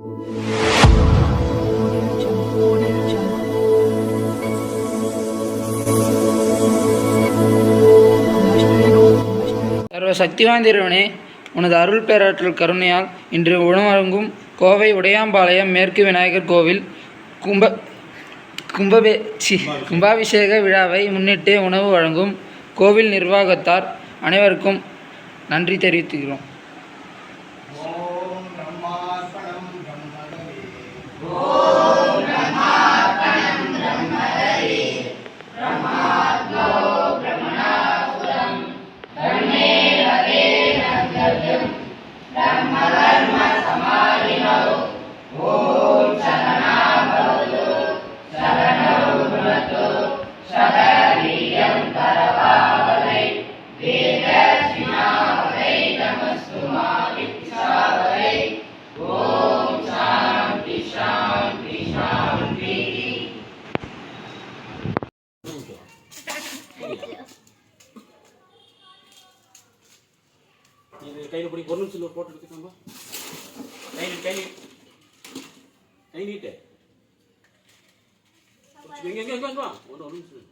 சர்வ சக்திவாந்திரவனே உனது அருள் பேராற்றல் கருணையால் இன்று உணவழங்கும் கோவை உடையாம்பாளையம் மேற்கு விநாயகர் கோவில் கும்ப கும்பபே சி கும்பாபிஷேக விழாவை முன்னிட்டு உணவு வழங்கும் கோவில் நிர்வாகத்தார் அனைவருக்கும் நன்றி தெரிவித்துக்கிறோம். இது கையில் பிடி ஒரு நிமிஷம் ஒரு போட்டோ எடுத்துக்கோங்க கை நீட்டு கை நீட்டு. கை நீட்டு. எங்க எங்க எங்க வா. ஒரு ஒரு நிமிஷம்